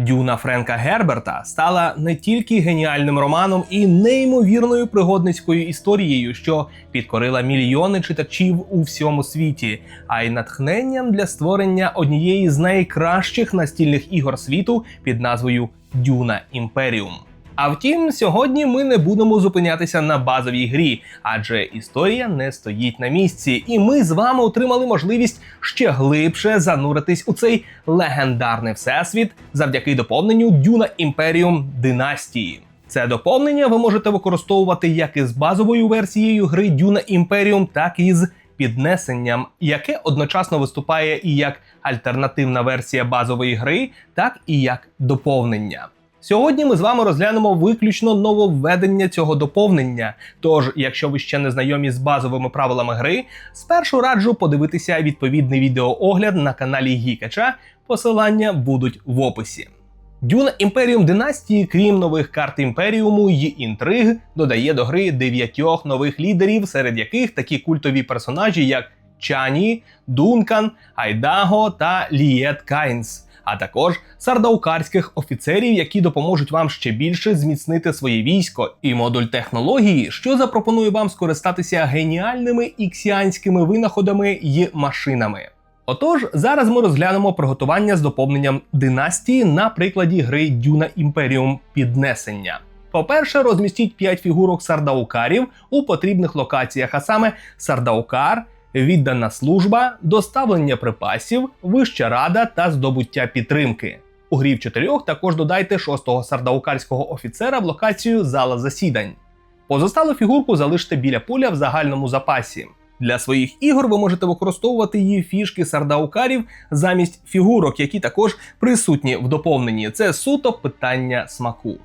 Дюна Френка Герберта стала не тільки геніальним романом і неймовірною пригодницькою історією, що підкорила мільйони читачів у всьому світі, а й натхненням для створення однієї з найкращих настільних ігор світу під назвою Дюна Імперіум. А втім, сьогодні ми не будемо зупинятися на базовій грі, адже історія не стоїть на місці, і ми з вами отримали можливість ще глибше зануритись у цей легендарний всесвіт завдяки доповненню Дюна Імперіум Династії. Це доповнення ви можете використовувати як із базовою версією гри Дюна Імперіум, так і з піднесенням, яке одночасно виступає і як альтернативна версія базової гри, так і як доповнення. Сьогодні ми з вами розглянемо виключно нововведення цього доповнення. Тож, якщо ви ще не знайомі з базовими правилами гри, спершу раджу подивитися відповідний відеоогляд на каналі Гікача. Посилання будуть в описі. Дюна Імперіум Династії, крім нових карт Імперіуму й інтриг, додає до гри дев'ятьох нових лідерів, серед яких такі культові персонажі, як Чані, Дункан, Айдаго та Лієт Кайнс а також сардаукарських офіцерів, які допоможуть вам ще більше зміцнити своє військо, і модуль технології, що запропонує вам скористатися геніальними іксіанськими винаходами й машинами. Отож, зараз ми розглянемо приготування з доповненням династії на прикладі гри Дюна Імперіум Піднесення. По-перше, розмістіть 5 фігурок сардаукарів у потрібних локаціях, а саме Сардаукар, віддана служба, доставлення припасів, вища рада та здобуття підтримки. У грі в чотирьох також додайте шостого сардаукарського офіцера в локацію зала засідань. Позосталу фігурку залиште біля поля в загальному запасі. Для своїх ігор ви можете використовувати її фішки сардаукарів замість фігурок, які також присутні в доповненні. Це суто питання смаку.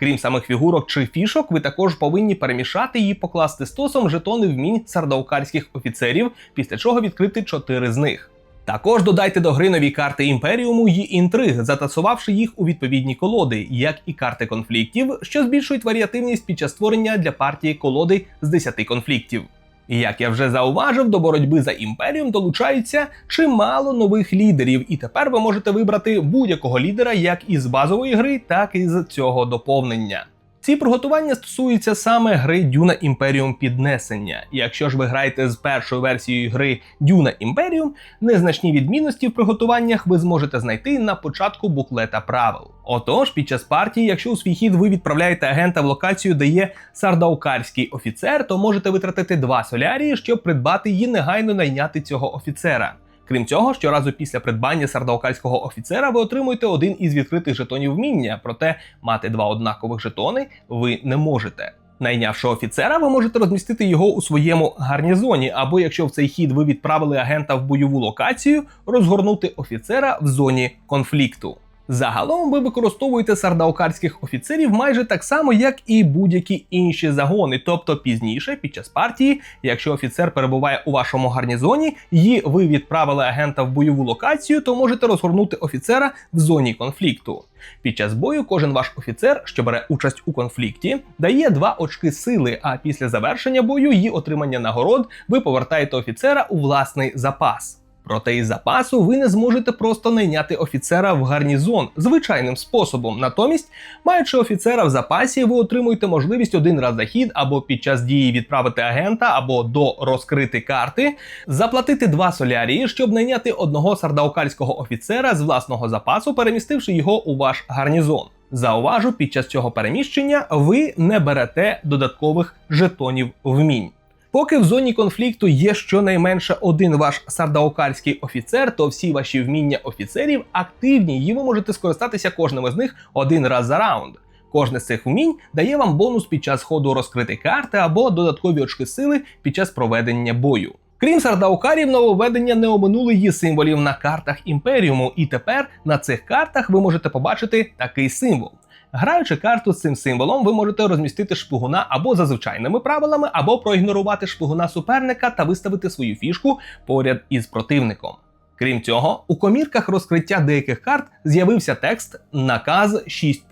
Крім самих фігурок чи фішок, ви також повинні перемішати і покласти стосом жетони вмінь сардаукарських офіцерів, після чого відкрити чотири з них. Також додайте до гри нові карти імперіуму і інтриг, затасувавши їх у відповідні колоди, як і карти конфліктів, що збільшують варіативність під час створення для партії колоди з 10 конфліктів. І як я вже зауважив, до боротьби за імперіум долучаються чимало нових лідерів, і тепер ви можете вибрати будь-якого лідера як із базової гри, так і з цього доповнення. Ці приготування стосуються саме гри Дюна Імперіум Піднесення. І якщо ж ви граєте з першою версією гри Дюна Імперіум, незначні відмінності в приготуваннях ви зможете знайти на початку буклета правил. Отож, під час партії, якщо у свій хід ви відправляєте агента в локацію, де є сардаукарський офіцер, то можете витратити два солярії, щоб придбати і негайно найняти цього офіцера. Крім цього, щоразу після придбання сардаукальського офіцера ви отримуєте один із відкритих жетонів вміння, проте мати два однакових жетони ви не можете. Найнявши офіцера, ви можете розмістити його у своєму гарнізоні, або якщо в цей хід ви відправили агента в бойову локацію, розгорнути офіцера в зоні конфлікту. Загалом ви використовуєте сардаукарських офіцерів майже так само, як і будь-які інші загони. Тобто пізніше, під час партії, якщо офіцер перебуває у вашому гарнізоні, і ви відправили агента в бойову локацію, то можете розгорнути офіцера в зоні конфлікту. Під час бою кожен ваш офіцер, що бере участь у конфлікті, дає два очки сили. А після завершення бою і отримання нагород ви повертаєте офіцера у власний запас. Проте із запасу ви не зможете просто найняти офіцера в гарнізон звичайним способом. Натомість, маючи офіцера в запасі, ви отримуєте можливість один раз за хід або під час дії відправити агента, або до розкрити карти, заплатити два солярії, щоб найняти одного сардаукальського офіцера з власного запасу, перемістивши його у ваш гарнізон. Зауважу, під час цього переміщення ви не берете додаткових жетонів вмінь. Поки в зоні конфлікту є щонайменше один ваш сардаукарський офіцер, то всі ваші вміння офіцерів активні, і ви можете скористатися кожним із них один раз за раунд. Кожне з цих вмінь дає вам бонус під час ходу розкрити карти або додаткові очки сили під час проведення бою. Крім сардаукарів, нововведення не оминули її символів на картах імперіуму, і тепер на цих картах ви можете побачити такий символ. Граючи карту з цим символом, ви можете розмістити шпигуна або за звичайними правилами, або проігнорувати шпигуна суперника та виставити свою фішку поряд із противником. Крім цього, у комірках розкриття деяких карт з'явився текст Наказ 6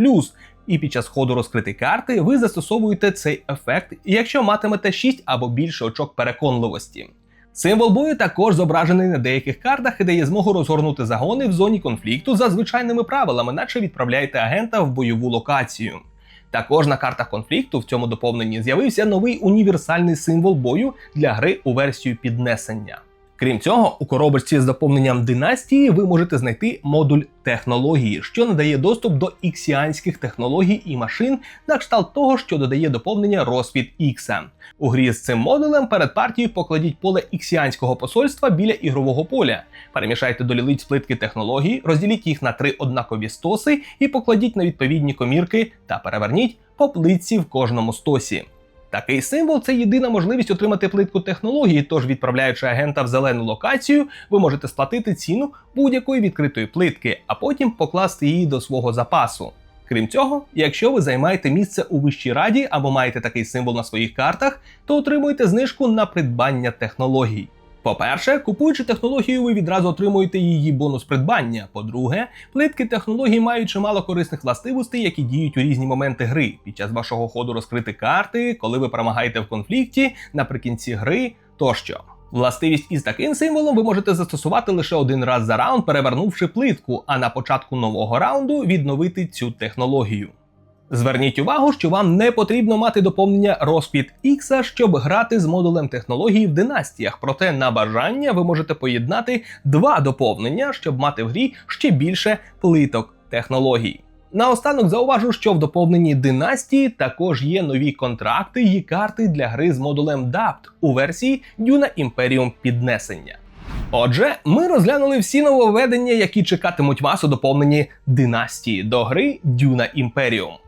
і під час ходу розкрити карти ви застосовуєте цей ефект, якщо матимете 6 або більше очок переконливості. Символ бою також зображений на деяких картах і дає змогу розгорнути загони в зоні конфлікту за звичайними правилами, наче відправляєте агента в бойову локацію. Також на картах конфлікту в цьому доповненні з'явився новий універсальний символ бою для гри у версію піднесення. Крім цього, у коробочці з доповненням династії ви можете знайти модуль технології, що надає доступ до іксіанських технологій і машин на кшталт того, що додає доповнення розпід Ікса. У грі з цим модулем перед партією покладіть поле іксіанського посольства біля ігрового поля. Перемішайте до лілиць плитки технологій, розділіть їх на три однакові стоси і покладіть на відповідні комірки та переверніть по плитці в кожному стосі. Такий символ це єдина можливість отримати плитку технології, тож відправляючи агента в зелену локацію, ви можете сплатити ціну будь-якої відкритої плитки, а потім покласти її до свого запасу. Крім цього, якщо ви займаєте місце у вищій раді або маєте такий символ на своїх картах, то отримуєте знижку на придбання технологій. По-перше, купуючи технологію, ви відразу отримуєте її бонус придбання. По-друге, плитки технологій мають чимало корисних властивостей, які діють у різні моменти гри під час вашого ходу розкрити карти, коли ви перемагаєте в конфлікті, наприкінці гри тощо. Властивість із таким символом ви можете застосувати лише один раз за раунд, перевернувши плитку, а на початку нового раунду відновити цю технологію. Зверніть увагу, що вам не потрібно мати доповнення розпід X, щоб грати з модулем технології в династіях. Проте на бажання ви можете поєднати два доповнення, щоб мати в грі ще більше плиток технологій. Наостанок зауважу, що в доповненні династії також є нові контракти і карти для гри з модулем DAPT у версії Duna Imperium піднесення. Отже, ми розглянули всі нововведення, які чекатимуть вас у доповненні династії до гри Duna Imperium.